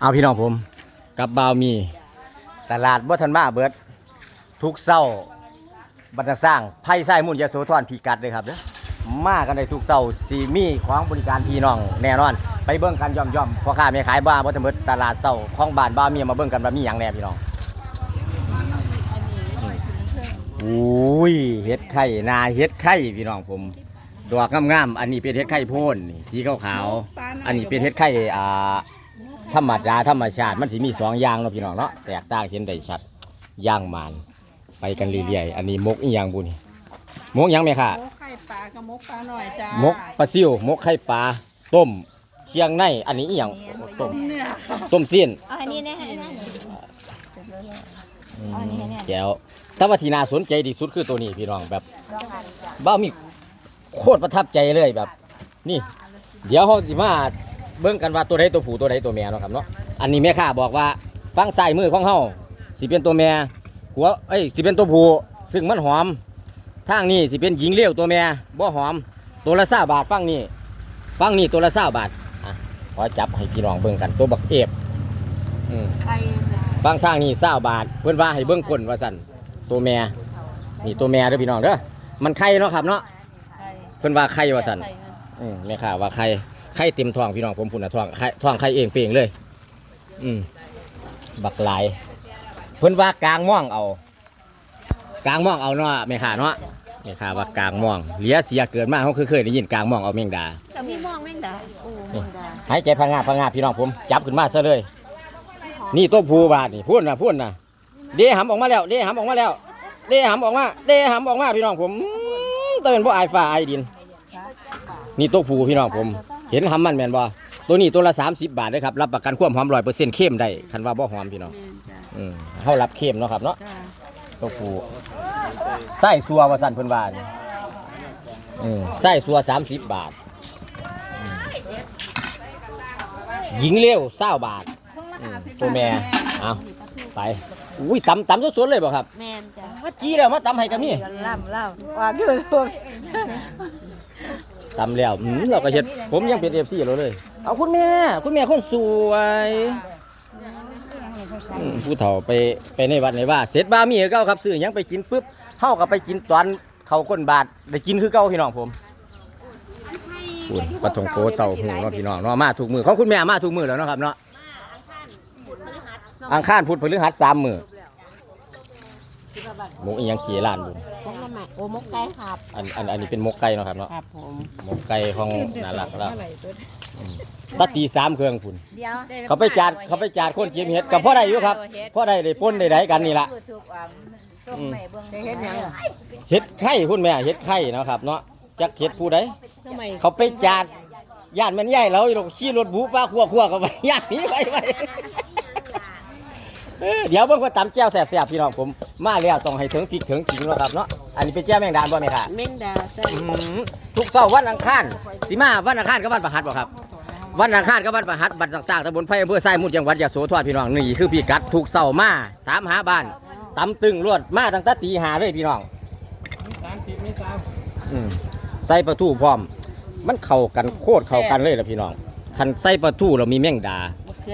เอาพี่น้องผมกับบาวมี ตลาดบ่ทันมาเบิด ทุกเศร้าบรรสร้างไพ่ไส้มุ่นยโสธรพีกัดเลยครับเด้อมากันได้ทุกเศร้าสีมีของบริการพี่น้องแน่นอน ไปเบิ่งกันย่อมๆพ่อค้าแม่ขายบ้าบ่ทันเบิดตลาดเศร้าของบ้านบ้าวมีมาเบิ่งกันว่ามีหยังแน่พี่น้องอุ้ยเฮ็ดไข่นาเฮ็ดไข่พี่น้องผมดอกงามๆอันนี้เป็นเฮ็ดไข่โพ่นนี่สีขาวๆอันนี้เป็นเฮ็ดไข่อ่า ธรรมดาธรรมชาติมันสิมีสองอย่างเนาะพี่น้องเนาะแตกต่างเห็นได้ชัดย่างมันไปกันเรื่อยๆอันนี้มกอีหยังบุนี่มกหยังไหมค่ะมกไข่ปลากระมกปลาหน่อยจ้ามกปลาซิวมกไข่ปลาต้มเชียงในอันนี้อีหยังต้มเนื้อค่ะต้มสิ้นเอาอันนี้นะอันนี้นะอือันนี้มเนี่ยแก้วถ้าว่าที่น่าสนใจที่สุดคือตัวนี้พี่น้องแบบลองหันจ้ะบ้ามีโคตรประทับใจเลยแบบ นี่ เดี๋ยวเขาสิมา เบิ่งกันว่าตัวใดตัวผู้ตัวใดตัวแม่เนาะครับเนาะอันนี้แม่ค้าบอกว่าฟังซ้ายมือของเฮาสิเป็นตัวแม่หัวเอ้ยสิเป็นตัวผู้ซึ่งมันหอมทางนี้สิเป็นหญิงเลี้ยวตัวแม่บ่หอม ตัวละ20บาทฟังนี่ฟังนี่ตัวละ20บาทอะขอจับให้พี่น้องเบิ่งกันตัวบักเอฟอืมฟังทางนี้20บาท เพิ่นว่าให้เบิ่งก้นว่าซั่นตัวแม่นี่ตัวแม่เด้อพี่น้องเด้อมันไข่เนาะครับเนาะเพิ่นว่าไข่ว่าซั่นอืมแม่ข่าว่าไข่ ไข่เต็มท้องพี่น้องผมพุ่นน่ะท้องไข่ท้องไข่เองเปล่งเลย อืมบักหลาย เพิ่นว่ากลางม่องเอา กลางม่องเอาเนาะแม่ข่าเนาะแม่ข่าว่ากลางม่องเหลียเสียเกิดมาเขาคือเคยได้ยินกลางม่องเอาแมงดากับพี่มองแม่งดาโอ้แม่งดาหายใจพังงาบพังงาบพี่น้องผมจับขึ้นมาซะเลย นี่ตัวผูบาทนี่พูดนะพูดนะเดหำออกมาแล้วเดหำออกมาแล้วเดหำออกมาเดหำออกมาพี่น้องผมอื้อต้องเป็นพวกไอายฟ้าไอายดิน นี่ตัวผูพี่น้องผม เห็นหำมันแมนบ่ตัวนี้ตัวละ 30 บาทเลยครับ รับประกันความหอมร้อยเปอร์เซ็นต์เข้มได้ คันว่าบ่หอมพี่น้องแม่นจ้ะอืมเขารับเข้มเนาะครับเนาะจ้าตัวผูไส้ซัวว่าสั่นเพิ่นว่านี่อืมไส้ซัว 30 บาทอืมหญิงเลี้ยว20บาทอืมตัวแม่เอาไปอุ้ยตำตำสดๆเลยบ่ครับแม่นจ้ะมาจี้แล้วมาตำให้กับนี่ล่ำเล่าว่าดูทุก ตำแล้วอืมเราก็เฮ็ดผมยังเป็นเอฟซีเราเลย เอาคุณแม่ คุณแม่คนสวยอืมผู้เฒ่าไปไปในวัดในว่าเสร็จบ้ามีคือเก่าครับซื้อหยังไปกินปุ๊บเฮาก็ไปกินตอนเขาก้นบาทได้กินคือเก่าพี่น้องผมคุณปะทงโกเต่าหูเนาะพี่น้องเนาะมาถูกมือของคุณแม่มาถูกมือแล้วเนาะครับเนาะอังคารพุธพฤหัสสามมือ หมูอีหยังกี่ล้านบุญมกละแม่โอ้มกไก่ครับอันอันอันนี้เป็นหมกไก่เนาะครับเนาะครับผมหมกไก่ของน่ารักแล้วตาตีสามเครื่องคุณเดี๋ยวเขาไปจาดเขาไปจาดคนเก็บเห็ดกับพ่อได้อยู่ครับพ่อได้ได้ป้นได้ไดกันนี่ละทุกวันอืมเฮ็ดหยังเห็ดไข่คุณแม่เห็ดไข่เนาะครับเนาะจักเห็ดผู้ใดทำไมเขาไปจาดย่านแมันใหญ่เราอยู่ขี่รถบูป้าขั้วขั้วกันไปย่านนี้ไปไป เออเดี๋ยวเบิ่งว่าตำแจ่วแซ่บๆพี่น้องผมมาแล้วต้องให้ถึงพริกถึงขิงเนาะครับเนาะอันนี้เป็นแจ่วแมงดาบ่แม่ค่ะแม่งดาใส่อืมทุกเสาร์วันอังคารสิมาวันอังคารกับวันประหัสบ่ครับ วันอังคารกับวันประหัสบัตรสร้างๆตำบลไผ่อำเภอไส้มุดจังหวัดยะโสธรพี่น้องนี่คือพี่กัดทุกเสาร์มาถามหาบ้านตำตึงรวดมาตั้งแต่ตีหาเลยพี่น้องอืมใส่ประตูพร้อม มันเข้ากันโคตรเข้ากันเลยล่ะพี่น้องคันใส่ประตูเรามีแมงดา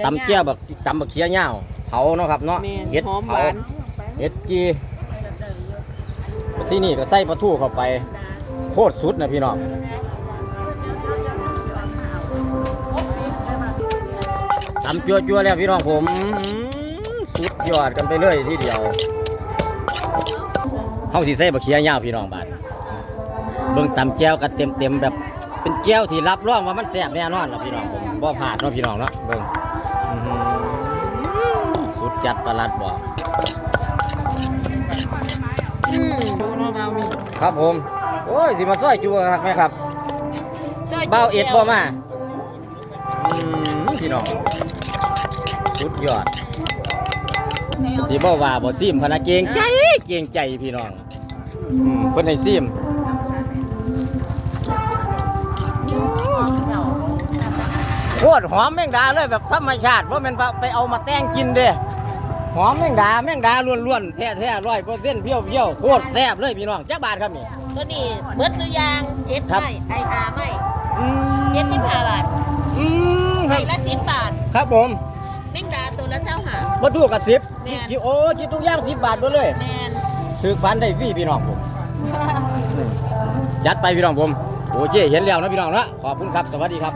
ตำเจียวบักตำบักเขียเหย้าเผาเนาะครับเนาะแม่นเห็ดหอมหเผาวาน เห็ดจีที่นี่ก็ใส่ประตูเข้าไป โคตรสุดนะพี่น้องตำจัวๆแล้วพี่น้องผมอื้อหือสุดยอดกันไปเลยทีเดียวเฮาสิใส่บักเขียยาวพี่น้องบาดเบิ่งตำแก้วกันเต็มๆแบบ เป็นแก้วที่รับรองว่ามันแซ่บแน่นอนล่ะพี่น้องผมบ่พลาดเนาะพี่น้องเนาะเบิ่งอื้อหือสุด จัดตลาดบ่อืมดูเนาะบาวมีครับผม โอ้ย สิมาซอยจัวครับไหมครับ เบ้าเอ็ดบ่มาอืมพี่น้อง สุดยอดสิบ่ว่าบ่ซิมพะนะเก่งใจ เก่งใจพี่น้องอืมเพิ่นให้ซิมโคตรหอมแมงดาเลยแบบธรรมชาติเพราะมันไปเอามาแต่งกินเด้ หอมแมงดาแมงดาล้วนๆแท้ๆร้อยเปอร์เซ็นต์เพียวๆโคตรแซ่บเลยพี่น้องจักบาทครับนี่ ตัวนี้เบิดคือยางเจ็ดครับ ไม้ไอหาไม้อืมเจ็ดสิบห้าบาทอืมคไม้รับละสิบบาทครับผมแม่บ่ถูกกับสิบแม่น จิโอ้จิทุกอย่างสิบบาทหมดเลยแมนถือฟันได้ฟรีพี่น้องผมจัดไปพี่น้องผมโอเคเห็นแล้วนะพี่น้องนะขอบคุณครับสวัสดีครับ